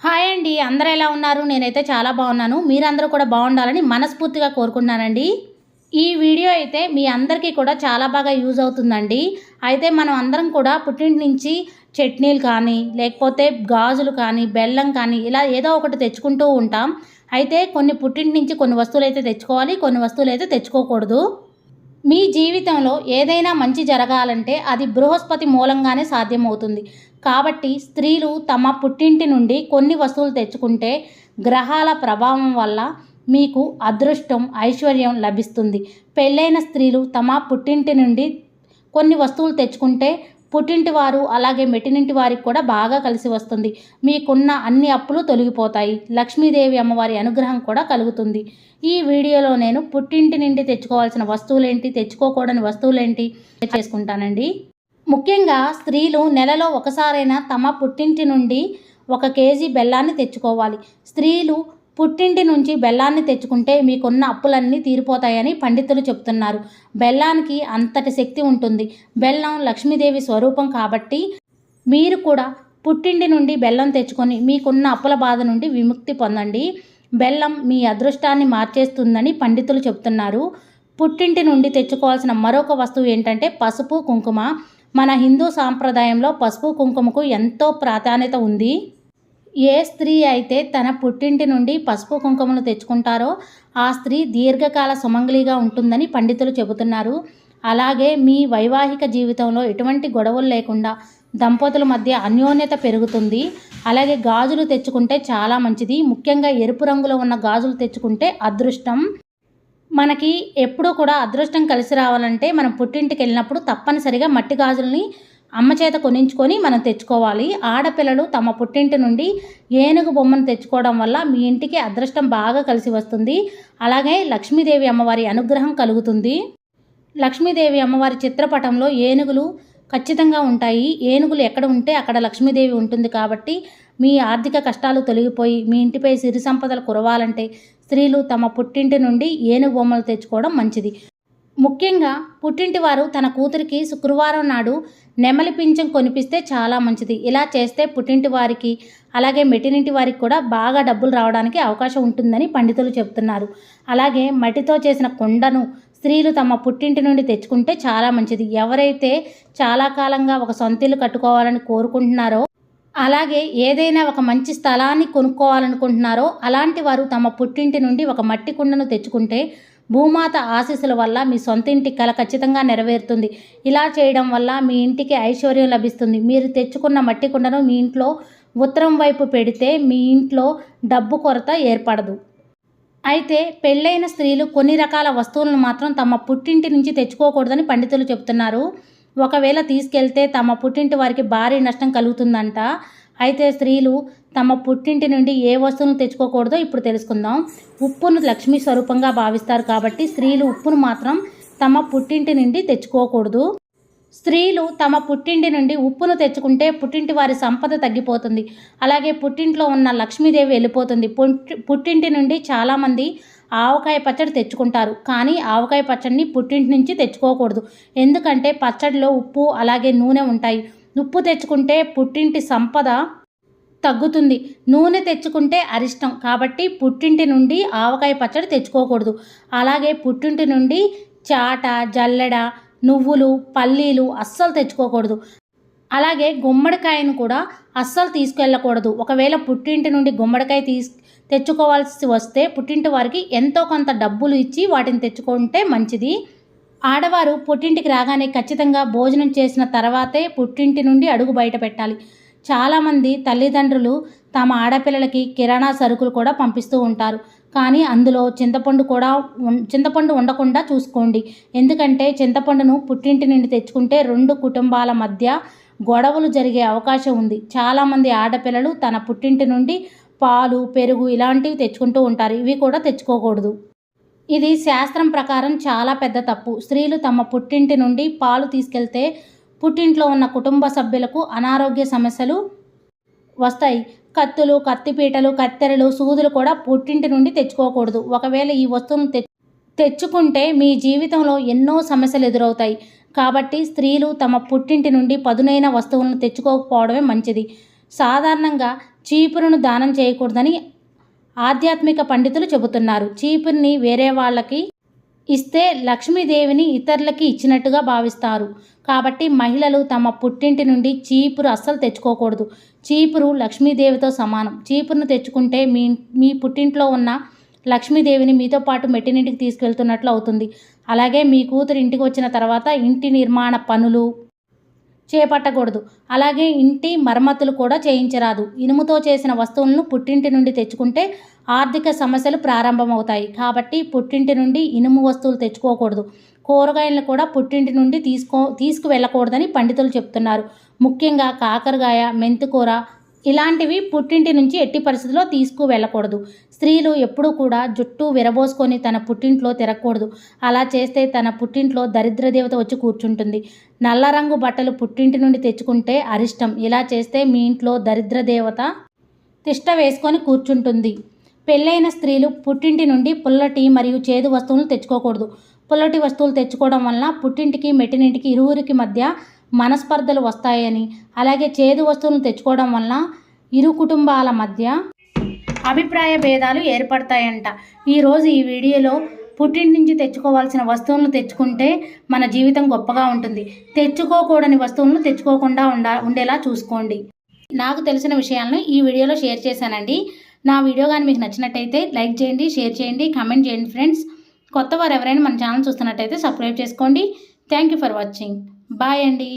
Hi అండి అందరూ ఎలా ఉన్నారు? నేనైతే చాలా బాగున్నాను. మీరందరూ కూడా బాగుండాలని మనస్ఫూర్తిగా కోరుకుంటున్నానండి. ఈ వీడియో అయితే మీ అందరికీ కూడా చాలా బాగా యూజ్ అవుతుందండి. అయితే మనం అందరం కూడా పుట్టింటి నుంచి చట్నీలు కానీ లేకపోతే గాజులు కానీ బెల్లం కానీ ఇలా ఏదో ఒకటి తెచ్చుకుంటూ ఉంటాం. అయితే కొన్ని పుట్టింటి నుంచి కొన్ని వస్తువులు అయితే తెచ్చుకోవాలి కొన్ని వస్తువులు అయితే తెచ్చుకోకూడదు. మీ జీవితంలో ఏదైనా మంచి జరగాలంటే అది బృహస్పతి మూలంగానే సాధ్యమవుతుంది. కాబట్టి స్త్రీలు తమ పుట్టింటి నుండి కొన్ని వస్తువులు తెచ్చుకుంటే గ్రహాల ప్రభావం వల్ల మీకు అదృష్టం ఐశ్వర్యం లభిస్తుంది. పెళ్ళైన స్త్రీలు తమ పుట్టింటి నుండి కొన్ని వస్తువులు తెచ్చుకుంటే పుట్టింటి వారు అలాగే మెట్టినింటి వారికి కూడా బాగా కలిసి వస్తుంది. మీకున్న అన్ని అప్పులు తొలగిపోతాయి. లక్ష్మీదేవి అమ్మవారి అనుగ్రహం కూడా కలుగుతుంది. ఈ వీడియోలో నేను పుట్టింటి నుండి తెచ్చుకోవాల్సిన వస్తువులేంటి తెచ్చుకోకూడని వస్తువులేంటి చేసుకుంటానండి. ముఖ్యంగా స్త్రీలు నెలలో ఒకసారైనా తమ పుట్టింటి నుండి ఒక కేజీ బెల్లాన్ని తెచ్చుకోవాలి. స్త్రీలు పుట్టింటి నుంచి బెల్లాన్ని తెచ్చుకుంటే మీకున్న అప్పులన్నీ తీరిపోతాయని పండితులు చెప్తున్నారు. బెల్లానికి అంతటి శక్తి ఉంటుంది. బెల్లం లక్ష్మీదేవి స్వరూపం కాబట్టి మీరు కూడా పుట్టింటి నుండి బెల్లం తెచ్చుకొని మీకున్న అప్పుల బాధ నుండి విముక్తి పొందండి. బెల్లం మీ అదృష్టాన్ని మార్చేస్తుందని పండితులు చెప్తున్నారు. పుట్టింటి నుండి తెచ్చుకోవాల్సిన మరొక వస్తువు ఏంటంటే పసుపు కుంకుమ. మన హిందూ సాంప్రదాయంలో పసుపు కుంకుమకు ఎంతో ప్రాధాన్యత ఉంది. ఏ స్త్రీ అయితే తన పుట్టింటి నుండి పసుపు కుంకుమలు తెచ్చుకుంటారో ఆ స్త్రీ దీర్ఘకాల సుమంగళిగా ఉంటుందని పండితులు చెబుతున్నారు. అలాగే మీ వైవాహిక జీవితంలో ఎటువంటి గొడవలు లేకుండా దంపతుల మధ్య అన్యోన్యత పెరుగుతుంది. అలాగే గాజులు తెచ్చుకుంటే చాలా మంచిది. ముఖ్యంగా ఎరుపు రంగులో ఉన్న గాజులు తెచ్చుకుంటే అదృష్టం. మనకి ఎప్పుడూ కూడా అదృష్టం కలిసి రావాలంటే మనం పుట్టింటికి వెళ్ళినప్పుడు తప్పనిసరిగా మట్టి గాజుల్ని అమ్మ చేత కొనించుకొని మనం తెచ్చుకోవాలి. ఆడపిల్లలు తమ పుట్టింటి నుండి ఏనుగు బొమ్మను తెచ్చుకోవడం వల్ల మీ ఇంటికి అదృష్టం బాగా కలిసి వస్తుంది. అలాగే లక్ష్మీదేవి అమ్మవారి అనుగ్రహం కలుగుతుంది. లక్ష్మీదేవి అమ్మవారి చిత్రపటంలో ఏనుగులు ఖచ్చితంగా ఉంటాయి. ఏనుగులు ఎక్కడ ఉంటే అక్కడ లక్ష్మీదేవి ఉంటుంది కాబట్టి మీ ఆర్థిక కష్టాలు తొలగిపోయి మీ ఇంటిపై సిరి సంపదలు కురవాలంటే స్త్రీలు తమ పుట్టింటి నుండి ఏనుగు బొమ్మలు తెచ్చుకోవడం మంచిది. ముఖ్యంగా పుట్టింటి వారు తన కూతురికి శుక్రవారం నాడు నెమలి పింఛం కొనిపిస్తే చాలా మంచిది. ఇలా చేస్తే పుట్టింటి వారికి అలాగే మెటినింటి వారికి కూడా బాగా డబ్బులు రావడానికి అవకాశం ఉంటుందని పండితులు చెప్తున్నారు అలాగే మట్టితో చేసిన కొండను స్త్రీలు తమ పుట్టింటి నుండి తెచ్చుకుంటే చాలా మంచిది. ఎవరైతే చాలా కాలంగా ఒక సొంతిల్లు కట్టుకోవాలని కోరుకుంటున్నారో అలాగే ఏదైనా ఒక మంచి స్థలాన్ని కొనుక్కోవాలనుకుంటున్నారో అలాంటి వారు తమ పుట్టింటి నుండి ఒక మట్టి కుండను తెచ్చుకుంటే భూమాత ఆశీస్సుల వల్ల మీ సొంత ఇంటి కల ఖచ్చితంగా నెరవేరుతుంది. ఇలా చేయడం వల్ల మీ ఇంటికి ఐశ్వర్యం లభిస్తుంది. మీరు తెచ్చుకున్న మట్టి కుండను మీ ఇంట్లో ఉత్తరం వైపు పెడితే మీ ఇంట్లో డబ్బు కొరత ఏర్పడదు. అయితే పెళ్ళైన స్త్రీలు కొన్ని రకాల వస్తువులను మాత్రం తమ పుట్టింటి నుంచి తెచ్చుకోకూడదని పండితులు చెప్తున్నారు ఒకవేళ తీసుకెళ్తే తమ పుట్టింటి వారికి భారీ నష్టం కలుగుతుందంట. అయితే స్త్రీలు తమ పుట్టింటి నుండి ఏ వస్తువును తెచ్చుకోకూడదో ఇప్పుడు తెలుసుకుందాం. ఉప్పును లక్ష్మీ స్వరూపంగా భావిస్తారు కాబట్టి స్త్రీలు ఉప్పును మాత్రం తమ పుట్టింటి నుండి తెచ్చుకోకూడదు. స్త్రీలు తమ పుట్టింటి నుండి ఉప్పును తెచ్చుకుంటే పుట్టింటి వారి సంపద తగ్గిపోతుంది. అలాగే పుట్టింట్లో ఉన్న లక్ష్మీదేవి వెళ్ళిపోతుంది. పుట్టింటి నుండి చాలామంది ఆవకాయ పచ్చడి తెచ్చుకుంటారు. కానీ ఆవకాయ పచ్చడిని పుట్టింటి నుంచి తెచ్చుకోకూడదు. ఎందుకంటే పచ్చడిలో ఉప్పు అలాగే నూనె ఉంటాయి. ఉప్పు తెచ్చుకుంటే పుట్టింటి సంపద తగ్గుతుంది. నూనె తెచ్చుకుంటే అరిష్టం. కాబట్టి పుట్టింటి నుండి ఆవకాయ పచ్చడి తెచ్చుకోకూడదు. అలాగే పుట్టింటి నుండి చాట జల్లెడ నువ్వులు పల్లీలు అస్సలు తెచ్చుకోకూడదు. అలాగే గుమ్మడికాయను కూడా అస్సలు తీసుకెళ్ళకూడదు. ఒకవేళ పుట్టింటి నుండి గుమ్మడికాయ తీసు తెచ్చుకోవాల్సి వస్తే పుట్టింటి వారికి ఎంతో కొంత డబ్బులు ఇచ్చి వాటిని తెచ్చుకుంటే మంచిది. ఆడవారు పుట్టింటికి రాగానే ఖచ్చితంగా భోజనం చేసిన తర్వాతే పుట్టింటి నుండి అడుగు బయట పెట్టాలి. చాలామంది తల్లిదండ్రులు తమ ఆడపిల్లలకి కిరాణా సరుకులు కూడా పంపిస్తూ ఉంటారు. కానీ అందులో చింతపండు కూడా చింతపండు ఉండకుండా చూసుకోండి. ఎందుకంటే చింతపండును పుట్టింటి నుండి తెచ్చుకుంటే రెండు కుటుంబాల మధ్య గొడవలు జరిగే అవకాశం ఉంది. చాలామంది ఆడపిల్లలు తన పుట్టింటి నుండి పాలు పెరుగు ఇలాంటివి తెచ్చుకుంటూ ఉంటారు. ఇవి కూడా తెచ్చుకోకూడదు. ఇది శాస్త్రం ప్రకారం చాలా పెద్ద తప్పు. స్త్రీలు తమ పుట్టింటి నుండి పాలు తీసుకెళ్తే పుట్టింట్లో ఉన్న కుటుంబ సభ్యులకు అనారోగ్య సమస్యలు వస్తాయి. కత్తులు కత్తిపీటలు కత్తెరలు సూదులు కూడా పుట్టింటి నుండి తెచ్చుకోకూడదు. ఒకవేళ ఈ వస్తువును తెచ్చుకుంటే మీ జీవితంలో ఎన్నో సమస్యలు ఎదురవుతాయి. కాబట్టి స్త్రీలు తమ పుట్టింటి నుండి పదునైన వస్తువులను తెచ్చుకోకపోవడమే మంచిది. సాధారణంగా చీపురును దానం చేయకూడదని ఆధ్యాత్మిక పండితులు చెబుతున్నారు. చీపురుని వేరే వాళ్ళకి ఇస్తే లక్ష్మీదేవిని ఇతరులకి ఇచ్చినట్టుగా భావిస్తారు. కాబట్టి మహిళలు తమ పుట్టింటి నుండి చీపురు అస్సలు తెచ్చుకోకూడదు. చీపురు లక్ష్మీదేవితో సమానం. చీపురును తెచ్చుకుంటే మీ మీ పుట్టింట్లో ఉన్న లక్ష్మీదేవిని మీతో పాటు మెట్టినింటికి తీసుకెళ్తున్నట్లు అవుతుంది. అలాగే మీ కూతురు ఇంటికి వచ్చిన తర్వాత ఇంటి నిర్మాణ పనులు చేపట్టకూడదు. అలాగే ఇంటి మరమ్మతులు కూడా చేయించరాదు. ఇనుముతో చేసిన వస్తువులను పుట్టింటి నుండి తెచ్చుకుంటే ఆర్థిక సమస్యలు ప్రారంభమవుతాయి. కాబట్టి పుట్టింటి నుండి ఇనుము వస్తువులు తెచ్చుకోకూడదు. కూరగాయలను కూడా పుట్టింటి నుండి తీసుకో తీసుకువెళ్ళకూడదని పండితులు చెప్తున్నారు. ముఖ్యంగా కాకరకాయ మెంతికూర ఇలాంటివి పుట్టింటి నుంచి ఎట్టి పరిస్థితుల్లో తీసుకు వెళ్ళకూడదు స్త్రీలు ఎప్పుడూ కూడా జుట్టు విరబోసుకొని తన పుట్టింట్లో తిరగకూడదు. అలా చేస్తే తన పుట్టింట్లో దరిద్ర దేవత వచ్చి కూర్చుంటుంది. నల్ల రంగు బట్టలు పుట్టింటి నుండి తెచ్చుకుంటే అరిష్టం. ఇలా చేస్తే మీ ఇంట్లో దరిద్ర దేవత తిష్ట వేసుకొని కూర్చుంటుంది. పెళ్ళైన స్త్రీలు పుట్టింటి నుండి పుల్లటి మరియు చేదు వస్తువులను తెచ్చుకోకూడదు. పుల్లటి వస్తువులు తెచ్చుకోవడం వలన పుట్టింటికి మెట్టినింటికి ఇరువురికి మధ్య మనస్పర్ధలు వస్తాయని అలాగే చేదు వస్తువులను తెచ్చుకోవడం వలన ఇరు కుటుంబాల మధ్య అభిప్రాయ భేదాలు ఏర్పడతాయంట. ఈరోజు ఈ వీడియోలో పుట్టింటి నుంచి తెచ్చుకోవాల్సిన వస్తువులను తెచ్చుకుంటే మన జీవితం గొప్పగా ఉంటుంది. తెచ్చుకోకూడని వస్తువులను తెచ్చుకోకుండా ఉండా ఉండేలా చూసుకోండి. నాకు తెలిసిన విషయాలను ఈ వీడియోలో షేర్ చేశానండి. నా వీడియో కానీ మీకు నచ్చినట్టయితే లైక్ చేయండి షేర్ చేయండి కామెంట్ చేయండి ఫ్రెండ్స్. కొత్త వారు ఎవరైనా మన ఛానల్ చూస్తున్నట్టయితే సబ్స్క్రైబ్ చేసుకోండి. Thank you for watching. Bye అండి